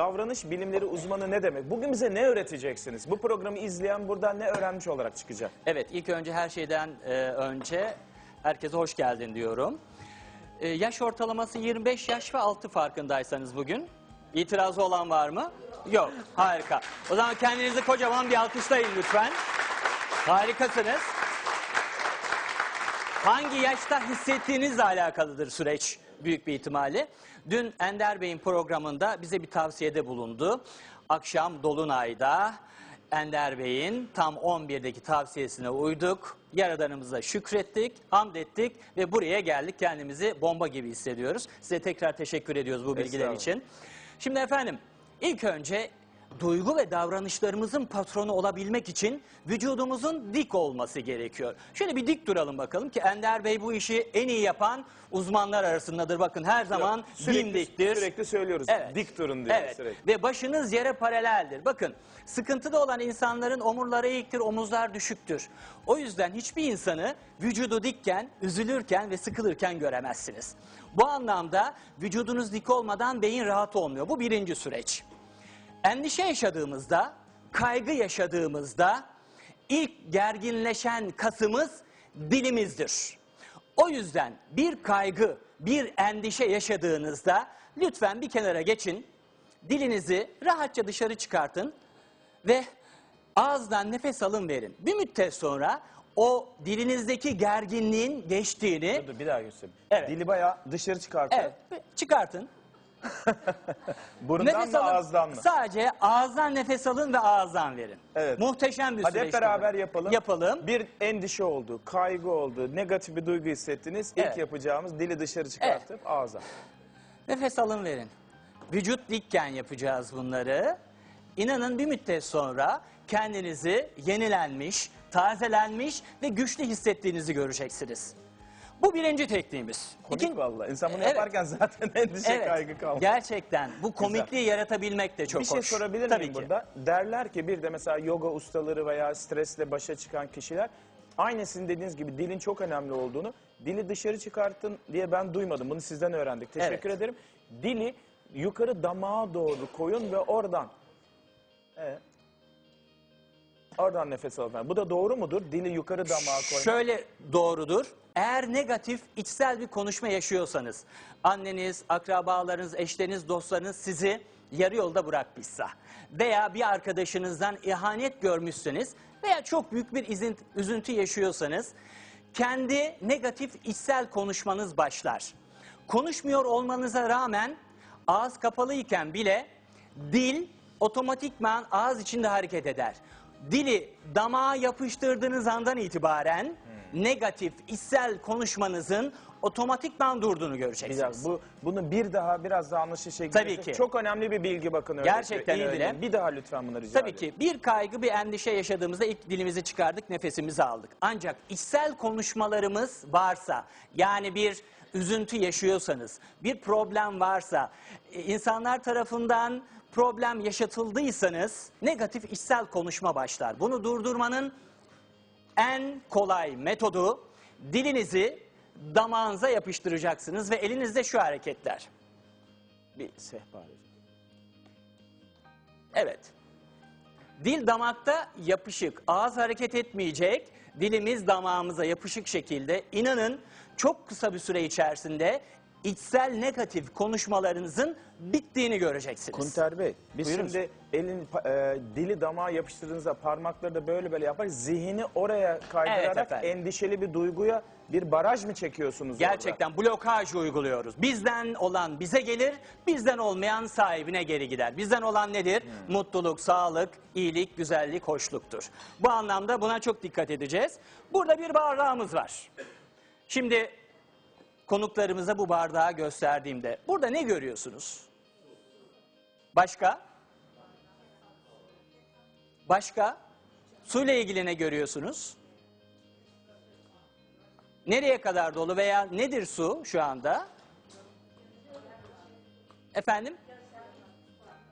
davranış bilimleri uzmanı ne demek? Bugün bize ne öğreteceksiniz? Bu programı izleyen buradan ne öğrenmiş olarak çıkacak? Evet, ilk önce her şeyden e, önce herkese hoş geldin diyorum. E, yaş ortalaması 25 yaş ve altı farkındaysanız bugün. İtirazı olan var mı? Yok, harika. O zaman kendinizi kocaman bir alkışlayın lütfen. Harikasınız. Hangi yaşta hissettiğinizle alakalıdır süreç büyük bir ihtimalle. Dün Ender Bey'in programında bize bir tavsiyede bulundu. Akşam Dolunay'da Ender Bey'in tam 11'deki tavsiyesine uyduk. Yaradanımıza şükrettik, hamd ettik ve buraya geldik. Kendimizi bomba gibi hissediyoruz. Size tekrar teşekkür ediyoruz bu bilgiler için. Şimdi efendim ilk önce duygu ve davranışlarımızın patronu olabilmek için vücudumuzun dik olması gerekiyor. Şöyle bir dik duralım bakalım ki Ender Bey bu işi en iyi yapan uzmanlar arasındadır. Bakın her zaman dimdiktir. Sürekli söylüyoruz. Evet. Dik durun diye Evet. sürekli. Ve başınız yere paraleldir. Bakın sıkıntıda olan insanların omurları eğiktir, omuzlar düşüktür. O yüzden hiçbir insanı vücudu dikken, üzülürken ve sıkılırken göremezsiniz. Bu anlamda vücudunuz dik olmadan beyin rahat olmuyor. Bu birinci süreç. Endişe yaşadığımızda, kaygı yaşadığımızda ilk gerginleşen kasımız dilimizdir. O yüzden bir kaygı, bir endişe yaşadığınızda lütfen bir kenara geçin. Dilinizi rahatça dışarı çıkartın ve ağızdan nefes alın verin. Bir müddet sonra o dilinizdeki gerginliğin geçtiğini Dur bir daha göstereyim. Evet. Dili bayağı dışarı çıkartıyor. evet, çıkartın. Burundan mı alın. ağızdan mı? Sadece ağızdan nefes alın ve ağızdan verin. Evet. Muhteşem bir Hadi süreç. hep beraber bu. yapalım. Yapalım. Bir endişe oldu, kaygı oldu, negatif bir duygu hissettiniz. İlk Evet. yapacağımız dili dışarı çıkartıp ağza. Nefes alın verin. Vücut dikken yapacağız bunları. İnanın bir müddet sonra kendinizi yenilenmiş, tazelenmiş ve güçlü hissettiğinizi göreceksiniz. Bu birinci tekniğimiz. Komik İkin- vallahi. İnsan bunu Evet. yaparken zaten endişe Evet, kaygı kalmıyor. gerçekten bu komikliği yaratabilmek de çok bir şey hoş. sorabilir Tabii miyim ki. burada? Derler ki bir de mesela yoga ustaları veya stresle başa çıkan kişiler aynı sizin dediğiniz gibi dilin çok önemli olduğunu dili dışarı çıkartın diye ben duymadım. Bunu sizden öğrendik. Teşekkür Evet. ederim. Dili yukarı damağa doğru koyun ve oradan Evet. Oradan nefes alın. Bu da doğru mudur? Dili yukarı damağa koyun. Şöyle doğrudur. Eğer negatif içsel bir konuşma yaşıyorsanız, anneniz, akrabalarınız, eşleriniz, dostlarınız sizi yarı yolda bırakmışsa veya bir arkadaşınızdan ihanet görmüşseniz veya çok büyük bir üzüntü yaşıyorsanız kendi negatif içsel konuşmanız başlar. Konuşmuyor olmanıza rağmen ağız kapalıyken bile dil otomatikman ağız içinde hareket eder. Dili damağa yapıştırdığınız andan itibaren negatif içsel konuşmanızın otomatikman durduğunu göreceksiniz. dakika, bu, bunu bir daha biraz daha anlaşılır şekilde. Tabii ki. Çok önemli bir bilgi bakın öyle. Gerçekten İyi öyle. dinleyin. Bir daha lütfen bunu rica Tabii ediyorum. ki bir kaygı, bir endişe yaşadığımızda ilk dilimizi çıkardık, nefesimizi aldık. Ancak içsel konuşmalarımız varsa, yani bir üzüntü yaşıyorsanız, bir problem varsa, e, insanlar tarafından problem yaşatıldıysanız negatif içsel konuşma başlar. Bunu durdurmanın en kolay metodu dilinizi damağınıza yapıştıracaksınız ve elinizde şu hareketler. Bir sehpa Evet. Dil damakta yapışık. Ağız hareket etmeyecek. Dilimiz damağımıza yapışık şekilde. İnanın çok kısa bir süre içerisinde içsel negatif konuşmalarınızın bittiğini göreceksiniz. Kunter Bey, biz Buyurun. şimdi elin pa- e, dili damağa yapıştırdığınızda parmakları da böyle böyle yapar. Zihni oraya kaydırarak efendim. endişeli bir duyguya bir baraj mı çekiyorsunuz orada? Gerçekten blokaj uyguluyoruz. Bizden olan bize gelir, bizden olmayan sahibine geri gider. Bizden olan nedir? Hmm. Mutluluk, sağlık, iyilik, güzellik, hoşluktur. Bu anlamda buna çok dikkat edeceğiz. Burada bir bardağımız var. Şimdi konuklarımıza bu bardağı gösterdiğimde burada ne görüyorsunuz? Başka? Başka? Suyla ilgili ne görüyorsunuz? Nereye kadar dolu veya nedir su şu anda? Efendim?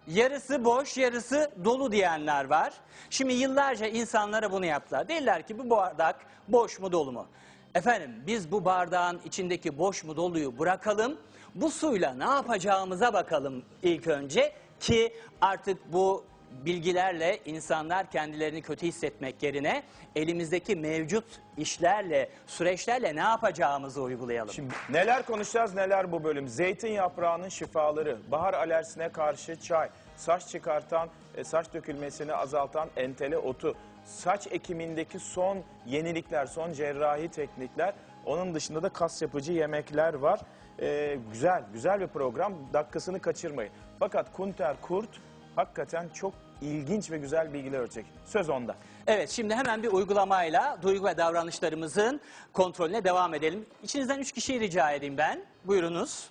Yarısı boş, yarısı dolu diyenler var. Şimdi yıllarca insanlara bunu yaptılar. Dediler ki bu bardak boş mu dolu mu? Efendim biz bu bardağın içindeki boş mu doluyu bırakalım. Bu suyla ne yapacağımıza bakalım ilk önce. Ki artık bu bilgilerle insanlar kendilerini kötü hissetmek yerine elimizdeki mevcut işlerle, süreçlerle ne yapacağımızı uygulayalım. Şimdi neler konuşacağız neler bu bölüm. Zeytin yaprağının şifaları, bahar alerjisine karşı çay, saç çıkartan, e, saç dökülmesini azaltan entele otu, saç ekimindeki son yenilikler, son cerrahi teknikler. Onun dışında da kas yapıcı yemekler var. E, güzel, güzel bir program. Dakikasını kaçırmayın. Fakat Kunter Kurt hakikaten çok ilginç ve güzel bilgiler örecek. Söz onda. Evet şimdi hemen bir uygulamayla duygu ve davranışlarımızın kontrolüne devam edelim. İçinizden üç kişiyi rica edeyim ben. Buyurunuz.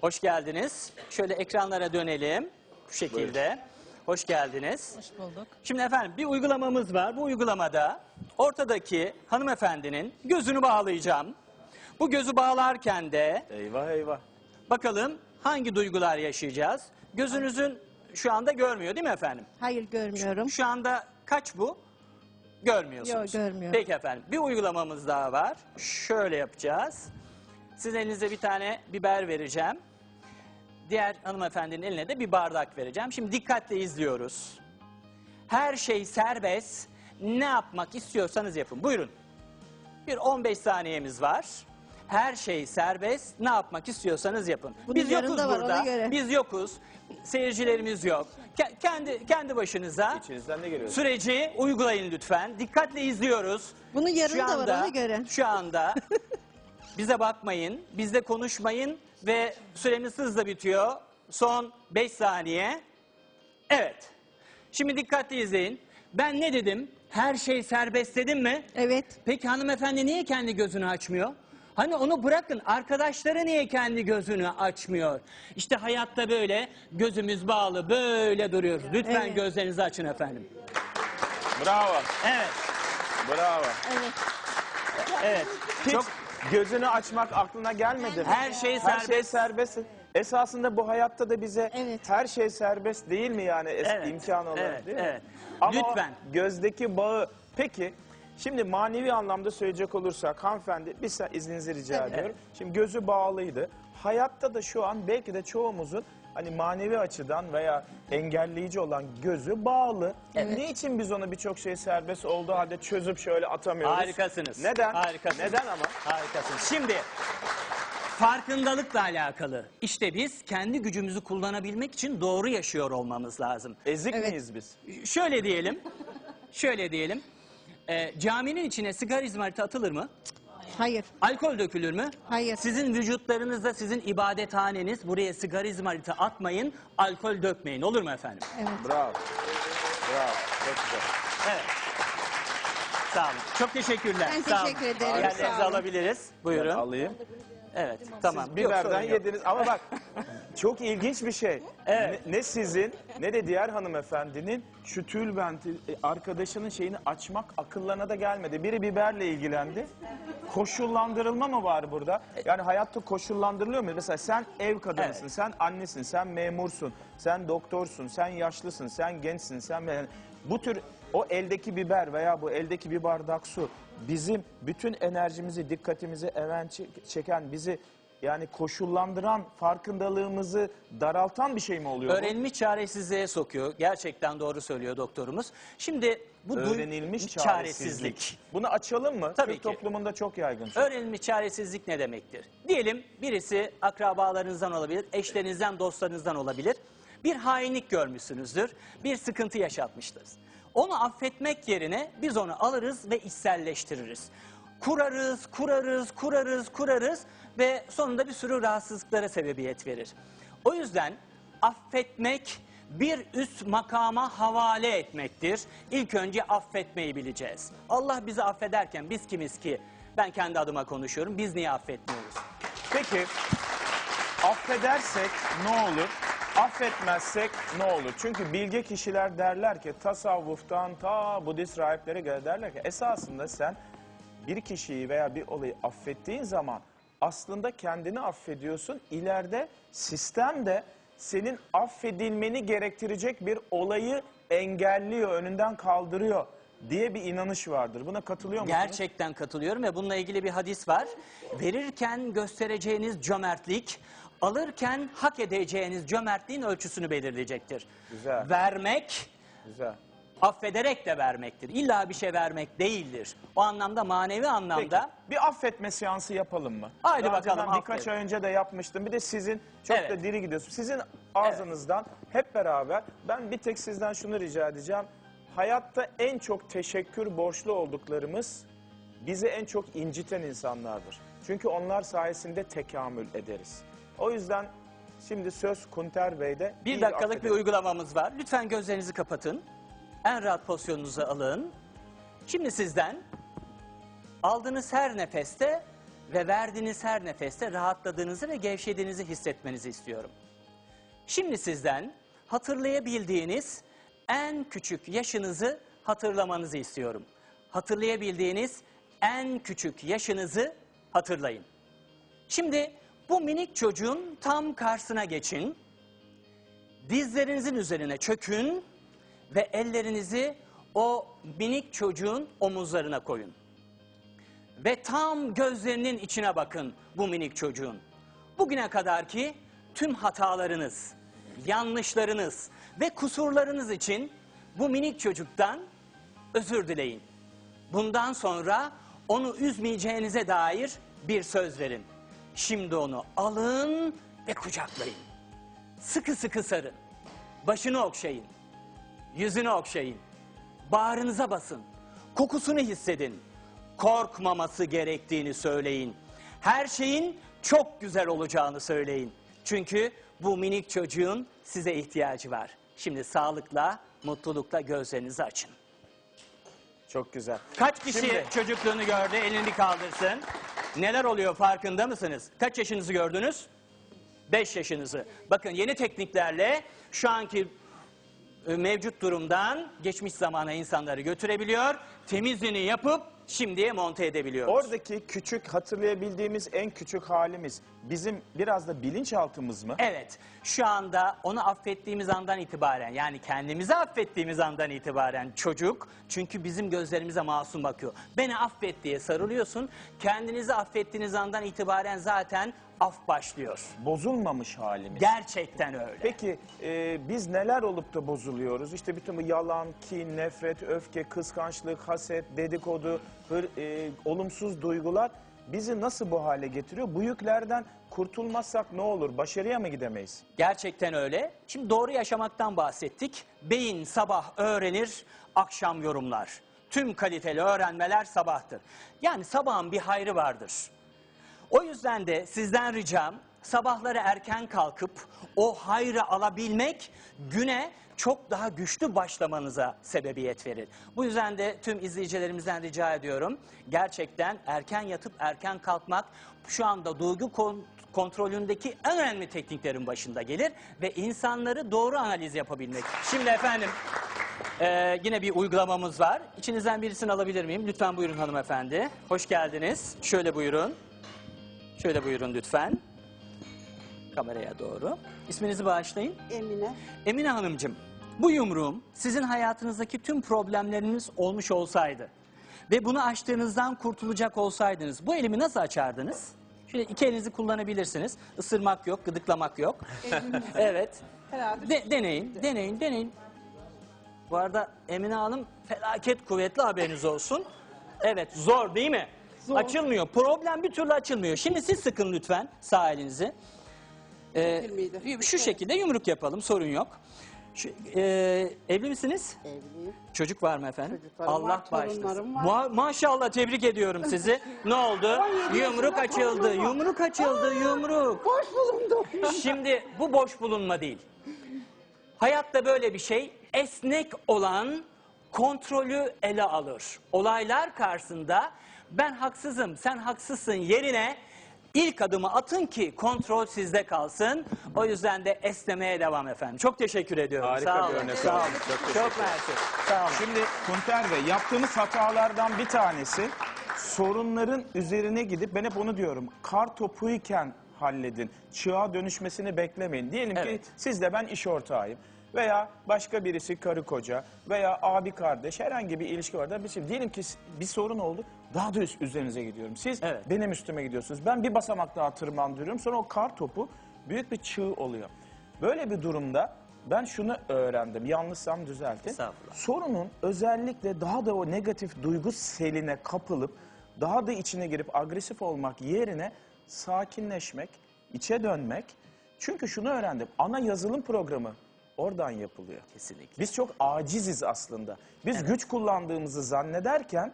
Hoş geldiniz. Şöyle ekranlara dönelim. Bu şekilde. Hoş geldiniz. Hoş bulduk. Şimdi efendim bir uygulamamız var. Bu uygulamada ortadaki hanımefendinin gözünü bağlayacağım. Bu gözü bağlarken de Eyvah eyvah. bakalım hangi duygular yaşayacağız. Gözünüzün şu anda görmüyor değil mi efendim? Hayır görmüyorum. Şu anda kaç bu? Görmüyorsunuz. Yok, görmüyorum. Peki efendim. Bir uygulamamız daha var. Şöyle yapacağız. Sizin elinize bir tane biber vereceğim. Diğer hanımefendinin eline de bir bardak vereceğim. Şimdi dikkatle izliyoruz. Her şey serbest. Ne yapmak istiyorsanız yapın. Buyurun. Bir 15 saniyemiz var. Her şey serbest. Ne yapmak istiyorsanız yapın. Bunun Biz yokuz var, burada. Biz yokuz. Seyircilerimiz yok. Ke- kendi kendi başınıza İçinizden ne geliyor? süreci uygulayın lütfen. Dikkatle izliyoruz. Bunun yarını Şu da var, anda- ona göre. Şu anda bize bakmayın, bizle konuşmayın ve süremiz hızla bitiyor. Son 5 saniye. Evet. Şimdi dikkatli izleyin. Ben ne dedim? Her şey serbest dedim mi? Evet. Peki hanımefendi niye kendi gözünü açmıyor? Hani onu bırakın arkadaşları niye kendi gözünü açmıyor? İşte hayatta böyle gözümüz bağlı böyle duruyoruz. Lütfen Evet. gözlerinizi açın efendim. Bravo, Evet, bravo. Evet. evet. Çok gözünü açmak aklına gelmedi mi? her şey Her serbest. şey serbest. Esasında bu hayatta da bize Evet. her şey serbest değil mi yani es- Evet, imkan olarak evet, değil mi? evet. Ama o Lütfen. gözdeki bağı peki şimdi manevi anlamda söyleyecek olursak hanımefendi bir sa- izninizi rica ediyorum. Şimdi gözü bağlıydı. Hayatta da şu an belki de çoğumuzun hani manevi açıdan veya engelleyici olan gözü bağlı. Evet. Niçin biz onu birçok şey serbest olduğu halde çözüp şöyle atamıyoruz? Harikasınız. Neden? Harikasınız. Neden ama? Harikasınız. Şimdi farkındalıkla alakalı. İşte biz kendi gücümüzü kullanabilmek için doğru yaşıyor olmamız lazım. Ezik Evet. miyiz biz? Şöyle diyelim. Şöyle diyelim. Ee, caminin içine sigara izmariti atılır mı? Hayır. Alkol dökülür mü? Hayır. Sizin vücutlarınızda, sizin ibadethaneniz buraya sigara izmariti atmayın, alkol dökmeyin. Olur mu efendim? Evet. Bravo. Bravo. Çok güzel. Evet. Sağ olun. Çok teşekkürler. Ben Sağ olun. teşekkür ederim, Yerlerinizi olun. alabiliriz. Buyurun. Ben alayım. Evet. Tamam. Siz Yok, biberden yok. yediniz ama bak çok ilginç bir şey. Evet. Ne, ne sizin ne de diğer hanımefendinin şu tülbenti e, arkadaşının şeyini açmak akıllarına da gelmedi. Biri biberle ilgilendi. Koşullandırılma mı var burada? Yani hayatta koşullandırılıyor mu? Mesela sen ev kadınısın, Evet. sen annesin, sen memursun, sen doktorsun, sen yaşlısın, sen gençsin, sen yani bu tür o eldeki biber veya bu eldeki bir bardak su bizim bütün enerjimizi, dikkatimizi even çe- çeken, bizi yani koşullandıran, farkındalığımızı daraltan bir şey mi oluyor? Öğrenilmiş çaresizliğe sokuyor. Gerçekten doğru söylüyor doktorumuz. Şimdi bu duy- Öğrenilmiş çaresizlik. Bunu açalım mı? Tabii Türk ki. toplumunda çok yaygın. Öğrenilmiş çaresizlik ne demektir? Diyelim birisi akrabalarınızdan olabilir, eşlerinizden, dostlarınızdan olabilir. Bir hainlik görmüşsünüzdür, bir sıkıntı yaşatmıştır. Onu affetmek yerine biz onu alırız ve içselleştiririz. Kurarız, kurarız, kurarız, kurarız ve sonunda bir sürü rahatsızlıklara sebebiyet verir. O yüzden affetmek bir üst makama havale etmektir. İlk önce affetmeyi bileceğiz. Allah bizi affederken biz kimiz ki? Ben kendi adıma konuşuyorum. Biz niye affetmiyoruz? Peki affedersek ne olur? Affetmezsek ne olur? Çünkü bilge kişiler derler ki tasavvuftan ta Budist rahiplere göre derler ki esasında sen bir kişiyi veya bir olayı affettiğin zaman aslında kendini affediyorsun. İleride sistem de senin affedilmeni gerektirecek bir olayı engelliyor, önünden kaldırıyor diye bir inanış vardır. Buna katılıyor musunuz? Gerçekten katılıyorum ve bununla ilgili bir hadis var. Verirken göstereceğiniz cömertlik alırken hak edeceğiniz cömertliğin ölçüsünü belirleyecektir. Güzel. Vermek Güzel. Affederek de vermektir. İlla bir şey vermek değildir. O anlamda manevi Peki, anlamda bir affetme seansı yapalım mı? Haydi Daha bakalım, Ben birkaç ay önce de yapmıştım. Bir de sizin çok Evet. da diri gidiyorsunuz. Sizin ağzınızdan hep beraber ben bir tek sizden şunu rica edeceğim. Hayatta en çok teşekkür borçlu olduklarımız bizi en çok inciten insanlardır. Çünkü onlar sayesinde tekamül ederiz. O yüzden şimdi söz Kunter Bey'de. bir dakikalık bir affedelim. uygulamamız var. Lütfen gözlerinizi kapatın. En rahat pozisyonunuzu alın. Şimdi sizden aldığınız her nefeste ve verdiğiniz her nefeste rahatladığınızı ve gevşediğinizi hissetmenizi istiyorum. Şimdi sizden hatırlayabildiğiniz en küçük yaşınızı hatırlamanızı istiyorum. Hatırlayabildiğiniz en küçük yaşınızı hatırlayın. Şimdi bu minik çocuğun tam karşısına geçin. Dizlerinizin üzerine çökün ve ellerinizi o minik çocuğun omuzlarına koyun. Ve tam gözlerinin içine bakın bu minik çocuğun. Bugüne kadar ki tüm hatalarınız, yanlışlarınız ve kusurlarınız için bu minik çocuktan özür dileyin. Bundan sonra onu üzmeyeceğinize dair bir söz verin. Şimdi onu alın ve kucaklayın. Sıkı sıkı sarın. Başını okşayın. Yüzünü okşayın. Bağrınıza basın. Kokusunu hissedin. Korkmaması gerektiğini söyleyin. Her şeyin çok güzel olacağını söyleyin. Çünkü bu minik çocuğun size ihtiyacı var. Şimdi sağlıkla, mutlulukla gözlerinizi açın. Çok güzel. Kaç kişi Şimdi- çocukluğunu gördü? Elini kaldırsın. Neler oluyor farkında mısınız? Kaç yaşınızı gördünüz? 5 yaşınızı. Bakın yeni tekniklerle şu anki mevcut durumdan geçmiş zamana insanları götürebiliyor. Temizliğini yapıp şimdiye monte edebiliyoruz. Oradaki küçük hatırlayabildiğimiz en küçük halimiz bizim biraz da bilinçaltımız mı? Evet, şu anda onu affettiğimiz andan itibaren yani kendimizi affettiğimiz andan itibaren çocuk çünkü bizim gözlerimize masum bakıyor. Beni affet diye sarılıyorsun. Kendinizi affettiğiniz andan itibaren zaten af başlıyor. Bozulmamış halimiz. Gerçekten öyle. Peki e, biz neler olup da bozuluyoruz? İşte bütün bu yalan, kin, nefret, öfke, kıskançlık, haset, dedikodu, hır, e, olumsuz duygular bizi nasıl bu hale getiriyor? Bu yüklerden kurtulmazsak ne olur? Başarıya mı gidemeyiz? Gerçekten öyle. Şimdi doğru yaşamaktan bahsettik. Beyin sabah öğrenir, akşam yorumlar. Tüm kaliteli öğrenmeler sabahtır. Yani sabahın bir hayrı vardır. O yüzden de sizden ricam sabahları erken kalkıp o hayrı alabilmek güne çok daha güçlü başlamanıza sebebiyet verir. Bu yüzden de tüm izleyicilerimizden rica ediyorum. Gerçekten erken yatıp erken kalkmak şu anda duygu kon- kontrolündeki en önemli tekniklerin başında gelir ve insanları doğru analiz yapabilmek. Şimdi efendim ee, yine bir uygulamamız var. İçinizden birisini alabilir miyim? Lütfen buyurun hanımefendi. Hoş geldiniz. Şöyle buyurun. Şöyle buyurun lütfen. Kameraya doğru. İsminizi bağışlayın. Emine. Emine Hanımcığım, bu yumruğum sizin hayatınızdaki tüm problemleriniz olmuş olsaydı ve bunu açtığınızdan kurtulacak olsaydınız bu elimi nasıl açardınız? Şöyle iki elinizi kullanabilirsiniz. Isırmak yok, gıdıklamak yok. evet. Herhalde De- deneyin, deneyin, deneyin. Bu arada Emine Hanım felaket kuvvetli haberiniz olsun. Evet, zor değil mi? Zor. Açılmıyor. Problem bir türlü açılmıyor. Şimdi siz sıkın lütfen sağ elinizi. Ee, şu şekilde yumruk yapalım, sorun yok. Şu, e, evli misiniz? evliyim. Çocuk var mı efendim? Çocuklarım Allah var, bağışlasın. var. Ma- maşallah tebrik ediyorum sizi. ne oldu? 17 Yumruk açıldı, yumruk açıldı, yumruk. Boş bulundum. Şimdi bu boş bulunma değil. Hayatta böyle bir şey esnek olan kontrolü ele alır. Olaylar karşısında ben haksızım, sen haksızsın yerine ilk adımı atın ki kontrol sizde kalsın. O yüzden de esnemeye devam efendim. Çok teşekkür ediyorum. Harika Sağ bir olun. örnek Sağ oldu. olun. Çok teşekkür Çok mersi. Sağ olun. Şimdi Kunter Bey yaptığımız hatalardan bir tanesi sorunların üzerine gidip ben hep onu diyorum. Kar topuyken halledin. Çığa dönüşmesini beklemeyin. Diyelim Evet. ki siz de ben iş ortağıyım. Veya başka birisi karı koca veya abi kardeş herhangi bir ilişki var da şey. Diyelim ki bir sorun oldu daha da üst, üzerinize gidiyorum. Siz Evet. benim üstüme gidiyorsunuz. Ben bir basamak daha tırmandırıyorum. Sonra o kar topu büyük bir çığ oluyor. Böyle bir durumda ben şunu öğrendim. Yanlışsam düzeltin. Estağfurullah. Sorunun özellikle daha da o negatif duygu seline kapılıp daha da içine girip agresif olmak yerine sakinleşmek, içe dönmek. Çünkü şunu öğrendim. Ana yazılım programı oradan yapılıyor. Kesinlikle. Biz çok aciziz aslında. Biz güç kullandığımızı zannederken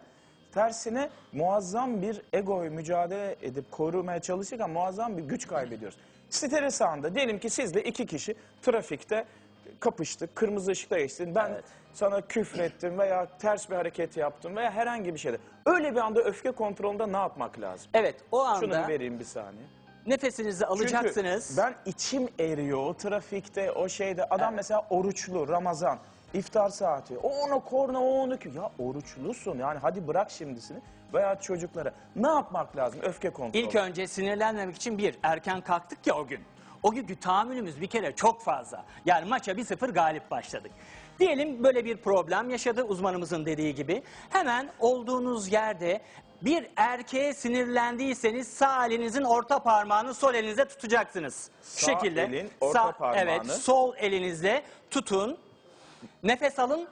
tersine muazzam bir egoyu mücadele edip korumaya çalışırken muazzam bir güç kaybediyoruz. Stres anında diyelim ki sizle iki kişi trafikte kapıştık, kırmızı ışıkta geçtin. Ben Evet. sana küfrettim veya ters bir hareket yaptım veya herhangi bir şeyde. Öyle bir anda öfke kontrolünde ne yapmak lazım? Evet o Şunu anda bir vereyim bir saniye. Nefesinizi alacaksınız. Çünkü ben içim eriyor o trafikte o şeyde. Adam mesela oruçlu Ramazan iftar saati. O ona korna o onu ki. Ya oruçlusun yani hadi bırak şimdisini. Veya çocuklara. Ne yapmak lazım öfke kontrolü? İlk önce sinirlenmemek için bir, erken kalktık ya o gün. O günkü tahammülümüz bir kere çok fazla. Yani maça 1-0 galip başladık. Diyelim böyle bir problem yaşadı uzmanımızın dediği gibi. Hemen olduğunuz yerde bir erkeğe sinirlendiyseniz sağ elinizin orta parmağını sol elinize tutacaksınız. Şu Sağ şekilde. elin orta parmağını. Evet, sol elinizle tutun. Nefes alın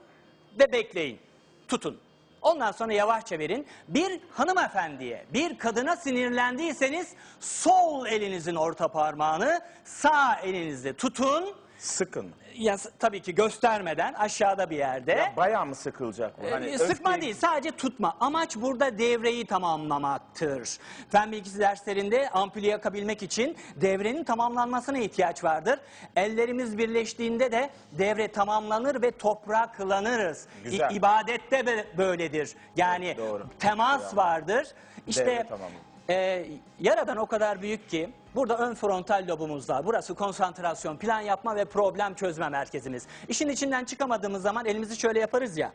ve bekleyin. Tutun. Ondan sonra yavaşça verin. Bir hanımefendiye, bir kadına sinirlendiyseniz sol elinizin orta parmağını sağ elinizle tutun. Sıkın. Ya, tabii ki göstermeden aşağıda bir yerde. Ya bayağı mı sıkılacak bu? Hani Ee, Sıkma öfkeyi- değil sadece tutma. Amaç burada devreyi tamamlamaktır. Fen bilgisi derslerinde ampulü yakabilmek için devrenin tamamlanmasına ihtiyaç vardır. Ellerimiz birleştiğinde de devre tamamlanır ve topraklanırız. İ- Güzel. İbadette de böyledir. Yani Doğru. temas vardır. İşte tamamlanır. e, yaradan o kadar büyük ki burada ön frontal lobumuz var. Burası konsantrasyon, plan yapma ve problem çözme merkezimiz. İşin içinden çıkamadığımız zaman elimizi şöyle yaparız ya.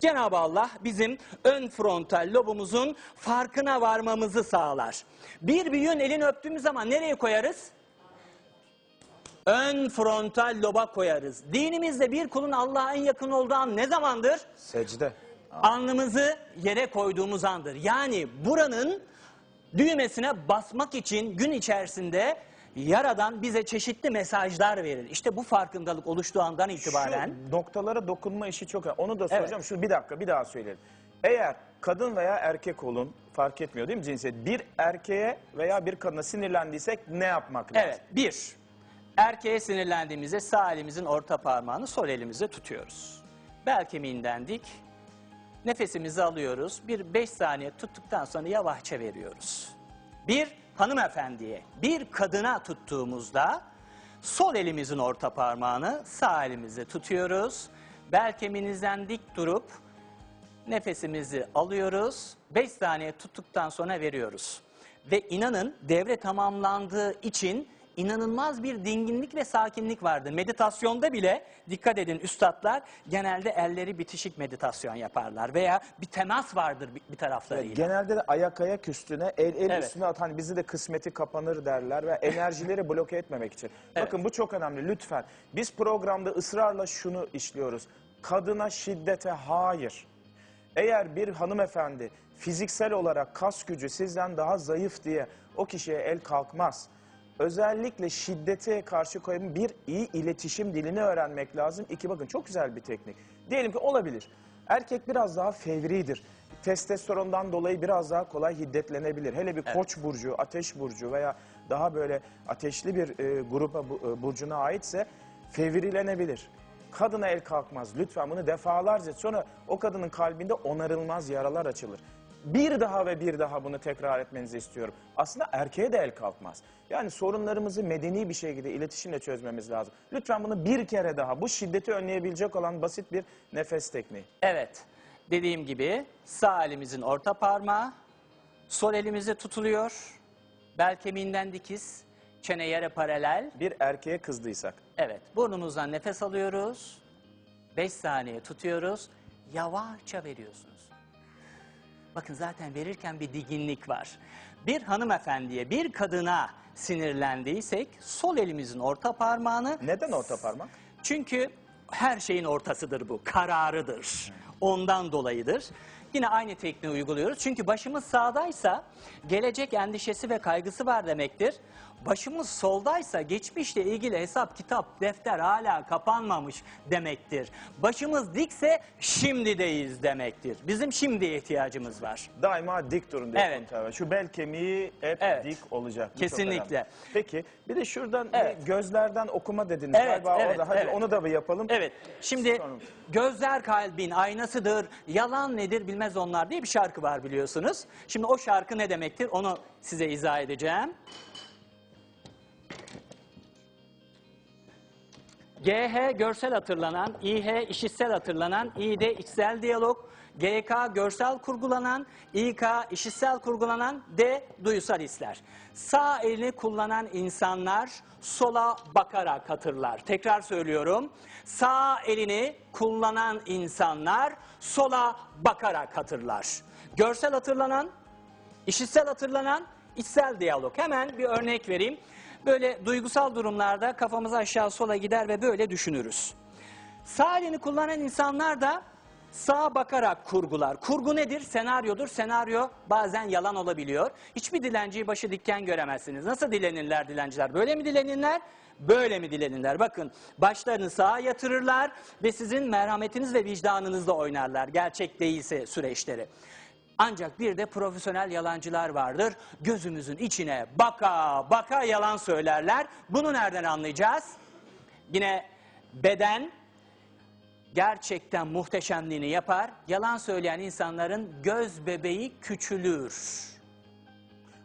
Cenab-ı Allah bizim ön frontal lobumuzun farkına varmamızı sağlar. Bir büyüğün elini öptüğümüz zaman nereye koyarız? Ön frontal loba koyarız. Dinimizde bir kulun Allah'a en yakın olduğu an ne zamandır? Secde. alnımızı yere koyduğumuz andır. Yani buranın düğmesine basmak için gün içerisinde Yaradan bize çeşitli mesajlar verir. İşte bu farkındalık oluştuğu andan itibaren Şu noktalara dokunma işi çok önemli. Onu da Evet. soracağım. Şu bir dakika bir daha söyleyelim. Eğer kadın veya erkek olun fark etmiyor değil mi cinsiyet? Bir erkeğe veya bir kadına sinirlendiysek ne yapmak lazım? evet bir erkeğe sinirlendiğimizde sağ elimizin orta parmağını sol elimize tutuyoruz. Bel kemiğinden dik nefesimizi alıyoruz. Bir beş saniye tuttuktan sonra yavaşça veriyoruz. Bir hanımefendiye, bir kadına tuttuğumuzda sol elimizin orta parmağını sağ elimizle tutuyoruz. Bel kemiğinizden dik durup nefesimizi alıyoruz. 5 saniye tuttuktan sonra veriyoruz. Ve inanın devre tamamlandığı için inanılmaz bir dinginlik ve sakinlik vardır. Meditasyonda bile dikkat edin üstadlar genelde elleri bitişik meditasyon yaparlar veya bir temas vardır bir, bir taraflarıyla. Genelde de ayak ayak üstüne, el el Evet. üstüne at. Hani bizi de kısmeti kapanır derler ve enerjileri bloke etmemek için. Evet. Bakın bu çok önemli lütfen. Biz programda ısrarla şunu işliyoruz. Kadına şiddete hayır. Eğer bir hanımefendi fiziksel olarak kas gücü sizden daha zayıf diye o kişiye el kalkmaz. Özellikle şiddete karşı koyun bir iyi iletişim dilini öğrenmek lazım. İki bakın çok güzel bir teknik. Diyelim ki olabilir. Erkek biraz daha fevridir. Testosterondan dolayı biraz daha kolay hiddetlenebilir. Hele bir koç burcu, ateş burcu veya daha böyle ateşli bir e, gruba e, burcuna aitse fevrilenebilir. Kadına el kalkmaz. Lütfen bunu defalarca sonra o kadının kalbinde onarılmaz yaralar açılır. Bir daha ve bir daha bunu tekrar etmenizi istiyorum. Aslında erkeğe de el kalkmaz. Yani sorunlarımızı medeni bir şekilde iletişimle çözmemiz lazım. Lütfen bunu bir kere daha bu şiddeti önleyebilecek olan basit bir nefes tekniği. Evet. Dediğim gibi sağ elimizin orta parmağı, sol elimizde tutuluyor. Bel kemiğinden dikiz, çene yere paralel. Bir erkeğe kızdıysak. Evet, burnumuzdan nefes alıyoruz. 5 saniye tutuyoruz. Yavaşça veriyorsunuz. Bakın zaten verirken bir diginlik var. Bir hanımefendiye, bir kadına sinirlendiysek sol elimizin orta parmağını Neden orta parmak? çünkü her şeyin ortasıdır bu, kararıdır. Ondan dolayıdır. Yine aynı tekniği uyguluyoruz. Çünkü başımız sağdaysa gelecek endişesi ve kaygısı var demektir. Başımız soldaysa geçmişle ilgili hesap, kitap, defter hala kapanmamış demektir. Başımız dikse şimdideyiz demektir. Bizim şimdiye ihtiyacımız var. Daima dik durun diye Evet. var. Şu bel kemiği hep Evet. dik olacak. Bu çok Kesinlikle. önemli. Peki bir de şuradan Evet. bir gözlerden okuma dediniz Evet, galiba evet, orada. Hadi evet. onu da bir yapalım. Evet. Şimdi Sonra- gözler kalbin aynasıdır. Yalan nedir bilmez onlar diye bir şarkı var biliyorsunuz. Şimdi o şarkı ne demektir onu size izah edeceğim. GH görsel hatırlanan, İH işitsel hatırlanan, İD içsel diyalog, GK görsel kurgulanan, İK işitsel kurgulanan, D duyusal hisler. Sağ elini kullanan insanlar sola bakarak hatırlar. Tekrar söylüyorum. Sağ elini kullanan insanlar sola bakarak hatırlar. Görsel hatırlanan, İşitsel hatırlanan içsel diyalog. Hemen bir örnek vereyim. Böyle duygusal durumlarda kafamız aşağı sola gider ve böyle düşünürüz. Sağ elini kullanan insanlar da sağa bakarak kurgular. Kurgu nedir? Senaryodur. Senaryo bazen yalan olabiliyor. Hiçbir dilenciyi başı dikken göremezsiniz. Nasıl dilenirler dilenciler? Böyle mi dilenirler? Böyle mi dilenirler? Bakın başlarını sağa yatırırlar ve sizin merhametiniz ve vicdanınızla oynarlar. Gerçek değilse süreçleri. Ancak bir de profesyonel yalancılar vardır. Gözümüzün içine baka baka yalan söylerler. Bunu nereden anlayacağız? Yine beden gerçekten muhteşemliğini yapar. Yalan söyleyen insanların göz bebeği küçülür.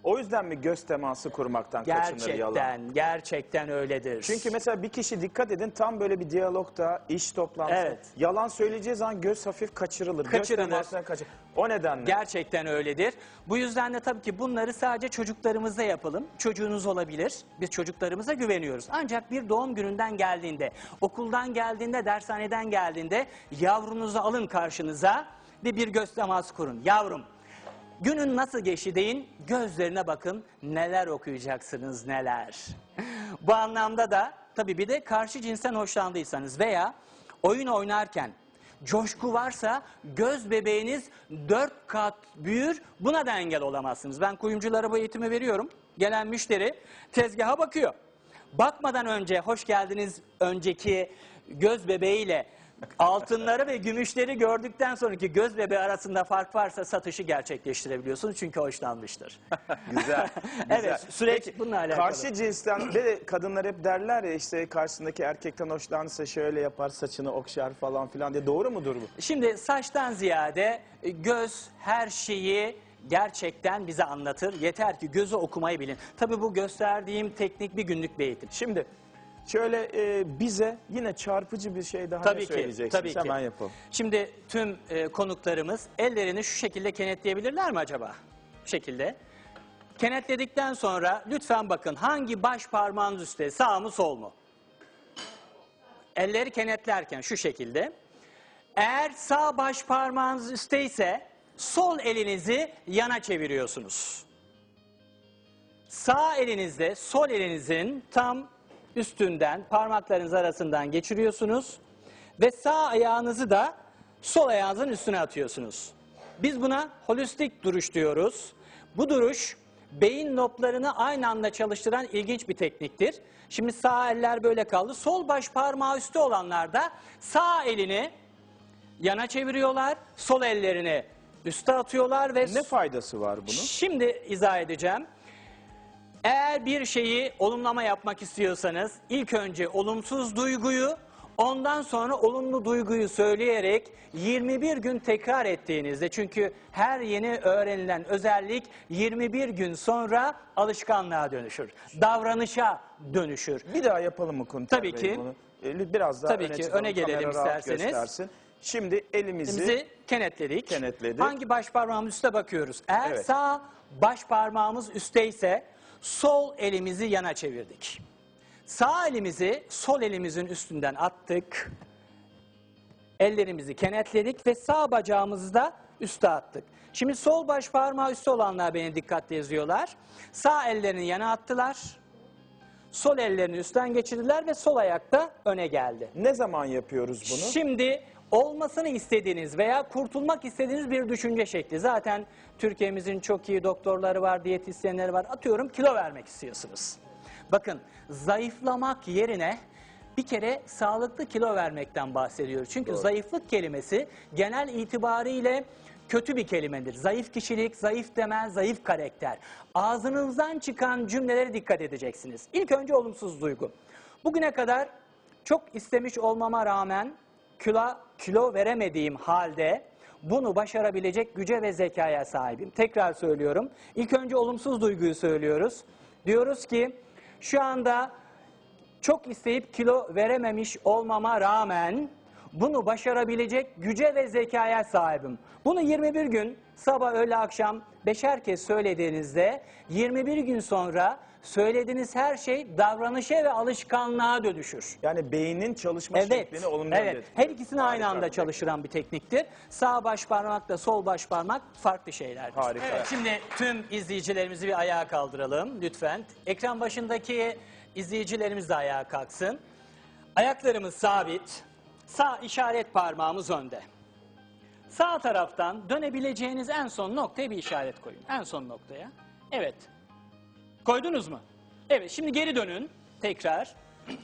O yüzden mi göz teması kurmaktan kaçınır yalan? Gerçekten, gerçekten öyledir. Çünkü mesela bir kişi dikkat edin tam böyle bir diyalogda, iş toplantısı. Evet. Yalan söyleyeceği zaman göz hafif kaçırılır. Kaçırılır. Göz temasına kaçır. O nedenle. Gerçekten öyledir. Bu yüzden de tabii ki bunları sadece çocuklarımızda yapalım. Çocuğunuz olabilir. Biz çocuklarımıza güveniyoruz. Ancak bir doğum gününden geldiğinde, okuldan geldiğinde, dershaneden geldiğinde yavrunuzu alın karşınıza ve bir göz teması kurun. Yavrum, günün nasıl geçti deyin, gözlerine bakın neler okuyacaksınız neler. Bu anlamda da tabii bir de karşı cinsten hoşlandıysanız veya oyun oynarken coşku varsa göz bebeğiniz dört kat büyür. Buna da engel olamazsınız. Ben kuyumculara bu eğitimi veriyorum. Gelen müşteri tezgaha bakıyor. Bakmadan önce hoş geldiniz önceki göz bebeğiyle altınları ve gümüşleri gördükten sonraki göz bebeği arasında fark varsa satışı gerçekleştirebiliyorsunuz çünkü hoşlanmıştır. Güzel. Evet, güzel. süreç Peki, bununla alakalı. Karşı cinsten de kadınlar hep derler ya işte karşısındaki erkekten hoşlanırsa şöyle yapar saçını okşar falan filan diye. Doğru mudur bu? Şimdi saçtan ziyade göz her şeyi gerçekten bize anlatır. Yeter ki gözü okumayı bilin. Tabii bu gösterdiğim teknik bir günlük bir eğitim. Şimdi şöyle e, bize yine çarpıcı bir şey daha Tabii ne ki, tabii ki. Hemen yapalım. Şimdi tüm e, konuklarımız ellerini şu şekilde kenetleyebilirler mi acaba? Bu şekilde. Kenetledikten sonra lütfen bakın hangi baş parmağınız üstte sağ mı sol mu? Elleri kenetlerken şu şekilde. Eğer sağ baş parmağınız üstte ise sol elinizi yana çeviriyorsunuz. Sağ elinizde sol elinizin tam üstünden parmaklarınız arasından geçiriyorsunuz ve sağ ayağınızı da sol ayağınızın üstüne atıyorsunuz. Biz buna holistik duruş diyoruz. Bu duruş beyin noplarını aynı anda çalıştıran ilginç bir tekniktir. Şimdi sağ eller böyle kaldı. Sol baş parmağı üstte olanlar da sağ elini yana çeviriyorlar. Sol ellerini üste atıyorlar ve Ne faydası var bunun? Şimdi izah edeceğim. Eğer bir şeyi olumlama yapmak istiyorsanız ilk önce olumsuz duyguyu ondan sonra olumlu duyguyu söyleyerek 21 gün tekrar ettiğinizde çünkü her yeni öğrenilen özellik 21 gün sonra alışkanlığa dönüşür. Davranışa dönüşür. Bir daha yapalım mı Kunter Tabii Bey ki. bunu? E, Biraz daha Tabii öne ki, çıkalım, öne gelelim kamera rahat isterseniz. göstersin. Şimdi elimizi, Elimizi kenetledik. Kenetledik. Hangi baş parmağımız üste bakıyoruz? Eğer Evet. sağ baş parmağımız üstte ise sol elimizi yana çevirdik. Sağ elimizi sol elimizin üstünden attık. Ellerimizi kenetledik ve sağ bacağımızı da üste attık. Şimdi sol baş parmağı üstte olanlar beni dikkatle izliyorlar. Sağ ellerini yana attılar. Sol ellerini üstten geçirdiler ve sol ayakta öne geldi. Ne zaman yapıyoruz bunu? Şimdi olmasını istediğiniz veya kurtulmak istediğiniz bir düşünce şekli. Zaten Türkiye'mizin çok iyi doktorları var, diyetisyenleri var. Atıyorum kilo vermek istiyorsunuz. Bakın zayıflamak yerine bir kere sağlıklı kilo vermekten bahsediyoruz. Çünkü zayıflık kelimesi genel itibariyle kötü bir kelimedir. Zayıf kişilik, zayıf demel, zayıf karakter. Ağzınızdan çıkan cümlelere dikkat edeceksiniz. İlk önce olumsuz duygu. Bugüne kadar çok istemiş olmama rağmen kilo, kilo veremediğim halde bunu başarabilecek güce ve zekaya sahibim. Tekrar söylüyorum. İlk önce olumsuz duyguyu söylüyoruz. Diyoruz ki şu anda çok isteyip kilo verememiş olmama rağmen bunu başarabilecek güce ve zekaya sahibim. Bunu 21 gün sabah öğle akşam beşer kez söylediğinizde 21 gün sonra söylediğiniz her şey davranışa ve alışkanlığa dönüşür. Yani beynin çalışma Evet, şeklini olumlu evet. etkiliyor. Her ikisini aynı Harika anda bir çalıştıran bir tekniktir. Sağ baş parmakla sol baş parmak farklı şeylerdir. Harika. Evet, şimdi tüm izleyicilerimizi bir ayağa kaldıralım lütfen. Ekran başındaki izleyicilerimiz de ayağa kalksın. Ayaklarımız sabit. Sağ işaret parmağımız önde. Sağ taraftan dönebileceğiniz en son noktaya bir işaret koyun. En son noktaya. Evet. Koydunuz mu? Evet, şimdi geri dönün tekrar.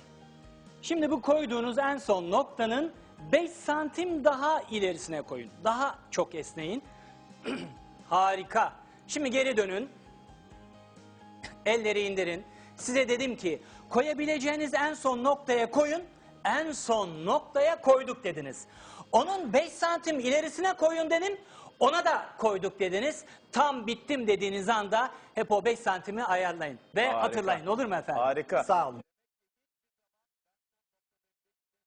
Şimdi bu koyduğunuz en son noktanın 5 santim daha ilerisine koyun. Daha çok esneyin. Harika. Şimdi geri dönün. Elleri indirin. Size dedim ki koyabileceğiniz en son noktaya koyun. En son noktaya koyduk dediniz. Onun 5 santim ilerisine koyun dedim. Ona da koyduk dediniz. Tam bittim dediğiniz anda hep o 5 santimi ayarlayın. Ve Harika. hatırlayın olur mu efendim? Harika. Sağ olun.